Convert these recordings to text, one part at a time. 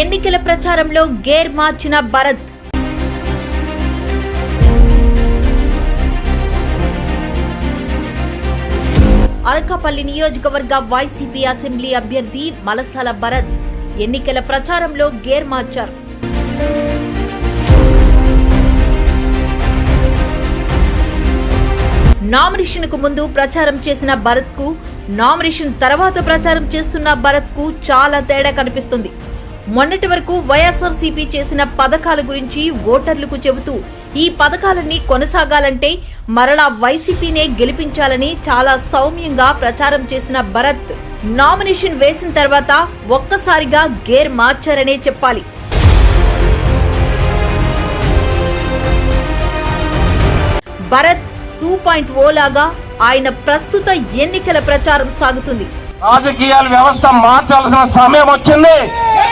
ఎన్నికల ప్రచారంలో గేర్ మార్చిన భరత్. అనకాపల్లి నియోజకవర్గ వైసీపీ అసెంబ్లీ అభ్యర్థి మలసాల భరత్ ఎన్నికల ప్రచారంలో గేర్ మార్చారు. నామినేషన్కు ముందు ప్రచారం చేసిన భరత్కు నామినేషన్ తర్వాత ప్రచారం చేస్తున్న భరత్కు చాలా తేడా కనిపిస్తుంది. మొన్నటి వరకు వైఎస్ఆర్సీపీ చేసిన పథకాల గురించి ఓటర్లకు చెబుతూ ఈ పథకాలన్నీ కొనసాగాలంటే మరలా వైసీపీనే గెలిపించాలని చాలా సౌమ్యంగా ప్రచారం చేసిన భరత్. నామినేషన్ వేసిన తర్వాత ఒక్కసారిగా గేర్ మార్చారనే చెప్పాలి. భరత్ టూ పాయింట్ ఓ లాగా ఆయన ప్రస్తుత ఎన్నికల ప్రచారం సాగుతుంది. రాజకీయాల వ్యవస్థ మార్చాల్సిన సమయం వచ్చింది.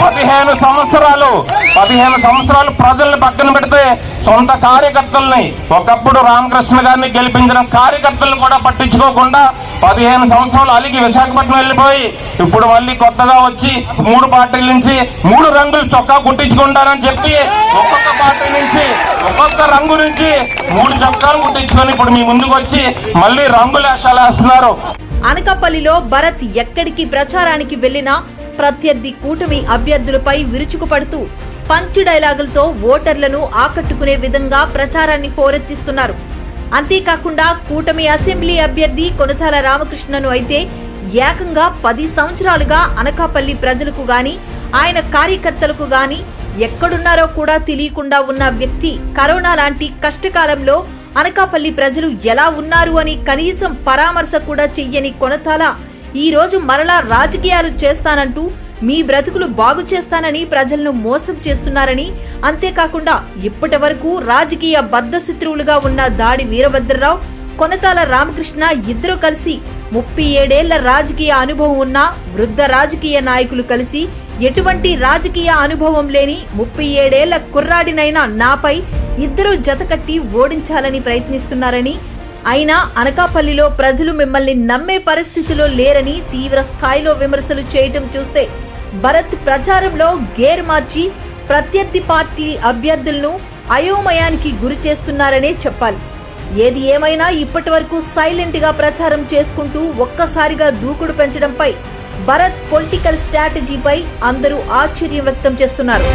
పదిహేను సంవత్సరాలు పదిహేను సంవత్సరాలు ప్రజల్ని పక్కన పెడితే సొంత కార్యకర్తల్ని ఒకప్పుడు రామకృష్ణ గారిని గెలిపించిన కార్యకర్తలను కూడా పట్టించుకోకుండా పదిహేను సంవత్సరాలు అలిగి విశాఖపట్నం వెళ్ళిపోయి ఇప్పుడు మళ్ళీ కొత్తగా వచ్చి మూడు పార్టీల నుంచి మూడు రంగులు చొక్కా కుట్టించుకుంటారని చెప్పి ఒక్కొక్క పార్టీ నుంచి ఒక్కొక్క రంగు నుంచి మూడు చొక్కాలు కుట్టించుకొని ఇప్పుడు మీ ముందుకు వచ్చి మళ్ళీ రంగులు వేషాలు వేస్తున్నారు అనకాపల్లిలో భరత్ ఎక్కడికి ప్రచారానికి వెళ్ళినా ప్రత్యర్థి కూటమి అభ్యర్థులపై విరుచుకుపడుతూ పంచి డైలాగులతో ఓటర్లను ఆకట్టుకునే విధంగా ప్రచారాన్ని పోరెత్తిస్తున్నారు అంతేకాకుండా కూటమి అసెంబ్లీ అభ్యర్థి కొనతాల రామకృష్ణను అయితే ఏకంగా పది సంవత్సరాలుగా అనకాపల్లి ప్రజలకు గాని ఆయన కార్యకర్తలకు గాని ఎక్కడున్నారో కూడా తెలియకుండా ఉన్న వ్యక్తి కరోనా లాంటి కష్టకాలంలో అనకాపల్లి ప్రజలు ఎలా ఉన్నారు అని కనీసం పరామర్శ కూడా చెయ్యని కొనతాల ఈరోజు మరలా రాజకీయాలు చేస్తానంటూ మీ బ్రతుకులు బాగు చేస్తానని ప్రజలను మోసం చేస్తున్నారని అంతేకాకుండా ఇప్పటి వరకు రాజకీయ బద్ధశత్రువులుగా ఉన్న దాడి వీరభద్రరావు కొనతాల రామకృష్ణ ఇద్దరు కలిసి ముప్పై ఏడేళ్ళ రాజకీయ అనుభవం ఉన్న వృద్ధ రాజకీయ నాయకులు కలిసి ఎటువంటి రాజకీయ అనుభవం లేని ముప్పై ఏడేళ్ళ కుర్రాడినైనా నాపై ఇద్దరూ జతకట్టి ఓడించాలని ప్రయత్నిస్తున్నారని అయినా అనకాపల్లిలో ప్రజలు మిమ్మల్ని నమ్మే పరిస్థితిలో లేరని తీవ్ర స్థాయిలో విమర్శలు చేయటం చూస్తే భరత్ ప్రచారంలో గేర్ మార్చి ప్రత్యర్థి పార్టీ అభ్యర్థులను అయోమయానికి గురి చేస్తున్నారనే చెప్పాలి. ఏది ఏమైనా ఇప్పటి వరకు సైలెంట్గా ప్రచారం చేసుకుంటూ ఒక్కసారిగా దూకుడు పెంచడంపై భరత్ పొలిటికల్ స్ట్రాటజీపై అందరూ ఆశ్చర్యం వ్యక్తం చేస్తున్నారు.